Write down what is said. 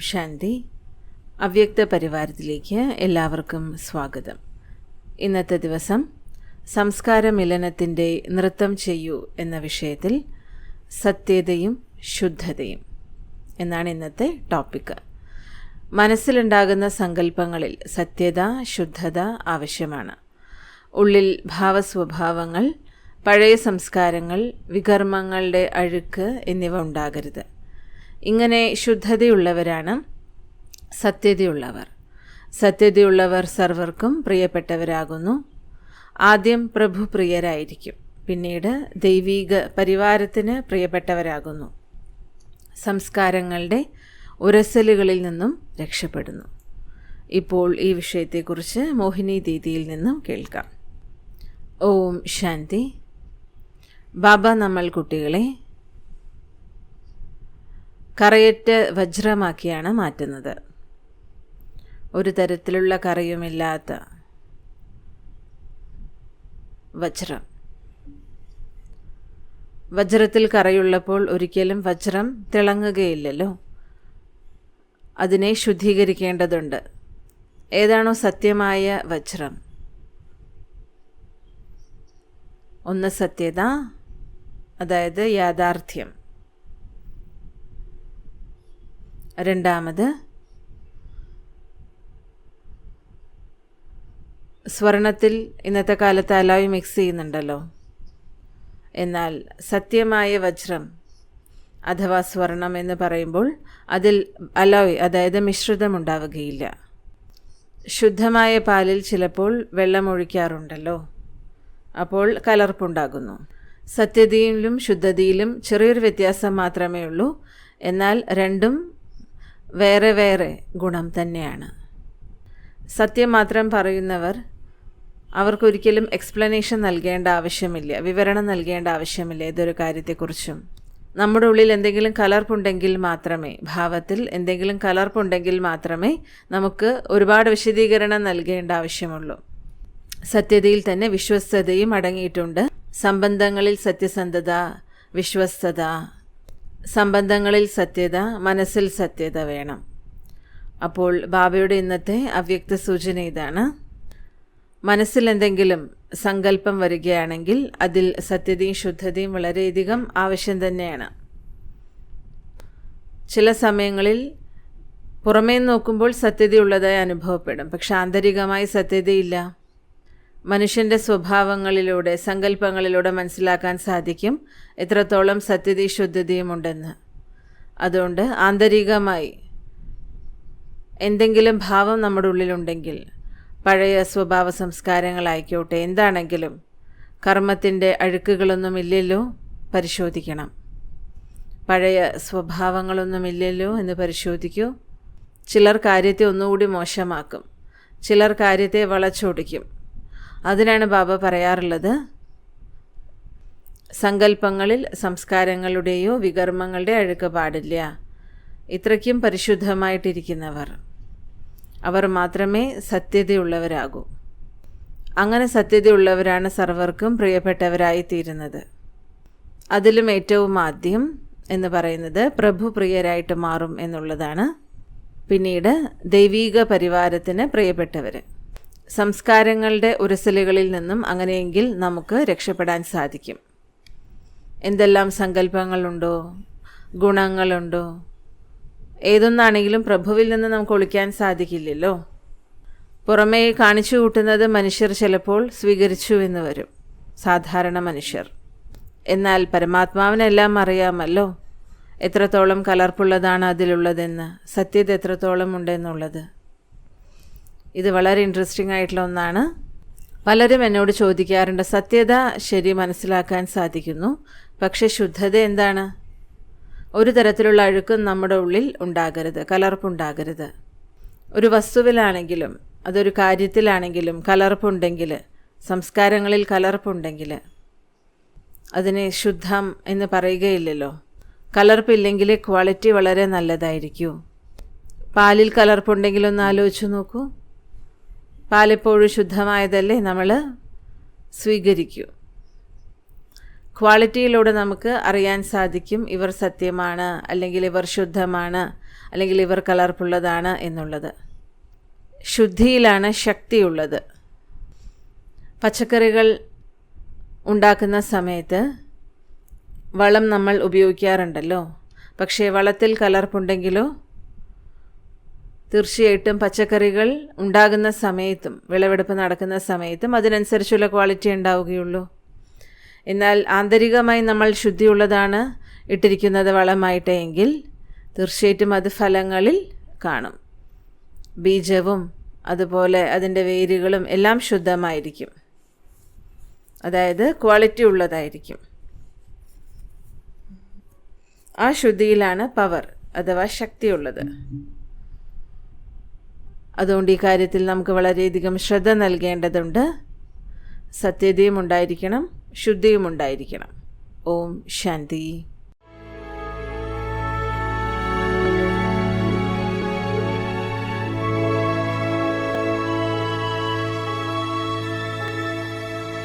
ശാന്തി. അവ്യക്ത പരിവാരത്തിലേക്ക് എല്ലാവർക്കും സ്വാഗതം. ഇന്നത്തെ ദിവസം സംസ്കാര മിലനത്തിന്റെ നൃത്തം ചെയ്യൂ എന്ന വിഷയത്തിൽ സത്യതയും ശുദ്ധതയും എന്നാണ് ഇന്നത്തെ ടോപ്പിക്ക് മനസ്സിലുണ്ടാകുന്ന സങ്കല്പങ്ങളിൽ സത്യത ശുദ്ധത ആവശ്യമാണ്. ഉള്ളിൽ ഭാവസ്വഭാവങ്ങൾ പഴയ സംസ്കാരങ്ങൾ വികർമ്മങ്ങളുടെ അഴുക്ക് എന്നിവ ഉണ്ടാകരുത്. ഇങ്ങനെ ശുദ്ധതയുള്ളവരാണ് സത്യതയുള്ളവർ. സത്യതയുള്ളവർ സർവർക്കും പ്രിയപ്പെട്ടവരാകുന്നു. ആദ്യം പ്രഭു പ്രിയരായിരിക്കും. പിന്നീട് ദൈവീക പരിവാരത്തിന് പ്രിയപ്പെട്ടവരാകുന്നു. സംസ്കാരങ്ങളുടെ ഉരസലുകളിൽ നിന്നും രക്ഷപ്പെടുന്നു. ഇപ്പോൾ ഈ വിഷയത്തെക്കുറിച്ച് മോഹിനി ദീദിയിൽ നിന്നും കേൾക്കാം. ഓം ശാന്തി. ബാബ നമ്മൾ കുട്ടികളെ കറയറ്റ് വജ്രമാക്കിയാണ് മാറ്റുന്നത്. ഒരു തരത്തിലുള്ള കറയുമില്ലാത്ത വജ്രം. വജ്രത്തിൽ കറയുള്ളപ്പോൾ ഒരിക്കലും വജ്രം തിളങ്ങുകയില്ലല്ലോ. അതിനെ ശുദ്ധീകരിക്കേണ്ടതുണ്ട്. ഏതാണോ സത്യമായ വജ്രം? ഒന്ന് സത്യത അതായത് യാഥാർത്ഥ്യം. രണ്ടാമത് സ്വർണത്തിൽ ഇന്നത്തെ കാലത്ത് അലോയ് മിക്സ് ചെയ്യുന്നുണ്ടല്ലോ. എന്നാൽ സത്യമായ വജ്രം അഥവാ സ്വർണം എന്ന് പറയുമ്പോൾ അതിൽ അലോയ് അതായത് മിശ്രിതം ഉണ്ടാവുകയില്ല. ശുദ്ധമായ പാലിൽ ചിലപ്പോൾ വെള്ളം ഒഴിക്കാറുണ്ടല്ലോ. അപ്പോൾ കലർപ്പുണ്ടാകുന്നു. സത്യതയിലും ശുദ്ധതയിലും ചെറിയൊരു വ്യത്യാസം മാത്രമേ ഉള്ളൂ എന്നാൽ രണ്ടും വേറെ വേറെ ഗുണം തന്നെയാണ്. സത്യം മാത്രം പറയുന്നവർ അവർക്കൊരിക്കലും എക്സ്പ്ലനേഷൻ നൽകേണ്ട ആവശ്യമില്ല വിവരണം നൽകേണ്ട ആവശ്യമില്ല ഏതൊരു കാര്യത്തെക്കുറിച്ചും. നമ്മുടെ ഉള്ളിൽ എന്തെങ്കിലും കലർപ്പുണ്ടെങ്കിൽ മാത്രമേ ഭാവത്തിൽ എന്തെങ്കിലും കലർപ്പുണ്ടെങ്കിൽ മാത്രമേ നമുക്ക് ഒരുപാട് വിശദീകരണം നൽകേണ്ട ആവശ്യമുള്ളൂ. സത്യതയിൽ തന്നെ വിശ്വസ്തതയും അടങ്ങിയിട്ടുണ്ട്. സംബന്ധങ്ങളിൽ സത്യസന്ധത വിശ്വസ്തത സംബന്ധങ്ങളിൽ സത്യത മനസ്സിൽ സത്യത വേണം. അപ്പോൾ ബാബയുടെ ഇന്നത്തെ അവ്യക്ത സൂചന ഇതാണ്. മനസ്സിൽ എന്തെങ്കിലും സങ്കല്പം വരികയാണെങ്കിൽ അതിൽ സത്യതയും ശുദ്ധതയും വളരെയധികം ആവശ്യം തന്നെയാണ്. ചില സമയങ്ങളിൽ പുറമേ നോക്കുമ്പോൾ സത്യതയുള്ളതായി അനുഭവപ്പെടും. പക്ഷെ ആന്തരികമായി സത്യതയില്ല. മനുഷ്യന്റെ സ്വഭാവങ്ങളിലൂടെ സങ്കല്പങ്ങളിലൂടെ മനസ്സിലാക്കാൻ സാധിക്കും. എത്രത്തോളം സത്യതയും ശുദ്ധതയും ഉണ്ടെന്ന്. അതുകൊണ്ട് ആന്തരികമായി എന്തെങ്കിലും ഭാവം നമ്മുടെ ഉള്ളിലുണ്ടെങ്കിൽ പഴയ സ്വഭാവ സംസ്കാരങ്ങളായിക്കോട്ടെ എന്താണെങ്കിലും കർമ്മത്തിന്റെ അഴുക്കുകളൊന്നും ഇല്ലല്ലോ പരിശോധിക്കണം. പഴയ സ്വഭാവങ്ങളൊന്നും ഇല്ലല്ലോ എന്ന് പരിശോധിക്കൂ. ചിലർ കാര്യത്തെ ഒന്നുകൂടി മോശമാക്കും. ചിലർ കാര്യത്തെ വളച്ചൊടിക്കും. അതിനാണ് ബാബ പറയാറുള്ളത്. സങ്കല്പങ്ങളിൽ സംസ്കാരങ്ങളുടെയോ വികർമ്മങ്ങളുടെ അഴുക്ക് പാടില്ല ഇത്രയ്ക്കും പരിശുദ്ധമായിട്ടിരിക്കുന്നവർ. അവർ മാത്രമേ സത്യതയുള്ളവരാകൂ. അങ്ങനെ സത്യതയുള്ളവരാണ് സർവർക്കും പ്രിയപ്പെട്ടവരായി തീരുന്നത് അതിലും ഏറ്റവും ആദ്യം എന്ന് പറയുന്നത് പ്രഭു പ്രിയരായിട്ട് മാറും എന്നുള്ളതാണ്. പിന്നീട് ദൈവീക പരിവാരത്തിന് പ്രിയപ്പെട്ടവർ സംസ്കാരങ്ങളുടെ ഉരസലുകളിൽ നിന്നും അങ്ങനെയെങ്കിൽ നമുക്ക് രക്ഷപ്പെടാൻ സാധിക്കും. എന്തെല്ലാം സങ്കല്പങ്ങളുണ്ടോ? ഗുണങ്ങളുണ്ടോ? ഏതൊന്നാണെങ്കിലും പ്രഭുവിൽ നിന്ന് നമുക്ക് ഒളിക്കാൻ സാധിക്കില്ലല്ലോ. പുറമേ കാണിച്ചു കൂട്ടുന്നത് മനുഷ്യർ ചിലപ്പോൾ സ്വീകരിച്ചു എന്ന് വരും. സാധാരണ മനുഷ്യർ. എന്നാൽ പരമാത്മാവിനെല്ലാം അറിയാമല്ലോ. എത്രത്തോളം കലർപ്പുള്ളതാണ് അതിലുള്ളതെന്ന്. സത്യത എത്രത്തോളം ഉണ്ടെന്നുള്ളത്. ഇത് വളരെ ഇൻട്രസ്റ്റിംഗ് ആയിട്ടുള്ള ഒന്നാണ്. പലരും എന്നോട് ചോദിക്കാറുണ്ട് സത്യത ശരി മനസ്സിലാക്കാൻ സാധിക്കുന്നു പക്ഷേ ശുദ്ധത എന്താണ്? ഒരു തരത്തിലുള്ള അഴുക്കും നമ്മുടെ ഉള്ളിൽ ഉണ്ടാകരുത് കലർപ്പുണ്ടാകരുത്. ഒരു വസ്തുവിലാണെങ്കിലും അതൊരു കാര്യത്തിലാണെങ്കിലും കലർപ്പുണ്ടെങ്കിൽ സംസ്കാരങ്ങളിൽ കലർപ്പുണ്ടെങ്കിൽ അതിനെ ശുദ്ധം എന്ന് പറയുകയില്ലല്ലോ. കലർപ്പില്ലെങ്കിൽ ക്വാളിറ്റി വളരെ നല്ലതായിരിക്കും. പാലിൽ കലർപ്പുണ്ടെങ്കിലൊന്ന് ആലോചിച്ച് നോക്കൂ. പാലെപ്പോഴും ശുദ്ധമായതല്ലേ നമ്മൾ സ്വീകരിക്കൂ. ക്വാളിറ്റിയിലൂടെ നമുക്ക് അറിയാൻ സാധിക്കും ഇവർ സത്യമാണ് അല്ലെങ്കിൽ ഇവർ ശുദ്ധമാണ് അല്ലെങ്കിൽ ഇവർ കലർപ്പുള്ളതാണ് എന്നുള്ളത്. ശുദ്ധിയിലാണ് ശക്തിയുള്ളത്. പച്ചക്കറികൾ ഉണ്ടാക്കുന്ന സമയത്ത് വളം നമ്മൾ ഉപയോഗിക്കാറുണ്ടല്ലോ. പക്ഷേ വളത്തിൽ കലർപ്പുണ്ടെങ്കിലോ തീർച്ചയായിട്ടും പച്ചക്കറികൾ ഉണ്ടാകുന്ന സമയത്തും വിളവെടുപ്പ് നടക്കുന്ന സമയത്തും അതിനനുസരിച്ചുള്ള ക്വാളിറ്റി ഉണ്ടാവുകയുള്ളൂ. എന്നാൽ ആന്തരികമായി നമ്മൾ ശുദ്ധിയുള്ളതാണ് ഇട്ടിരിക്കുന്നത് വളമായിട്ട് എങ്കിൽ തീർച്ചയായിട്ടും അത് ഫലങ്ങളിൽ കാണും. ബീജവും അതുപോലെ അതിന്റെ വേരുകളും എല്ലാം ശുദ്ധമായിരിക്കും. അതായത് ക്വാളിറ്റി ഉള്ളതായിരിക്കും. ആ ശുദ്ധിയിലാണ് പവർ അഥവാ ശക്തിയുള്ളത്. അതുകൊണ്ട് ഈ കാര്യത്തിൽ നമുക്ക് വളരെയധികം ശ്രദ്ധ നൽകേണ്ടതുണ്ട്. സത്യതയും ഉണ്ടായിരിക്കണം ശുദ്ധിയും ഉണ്ടായിരിക്കണം. ഓം ശാന്തി.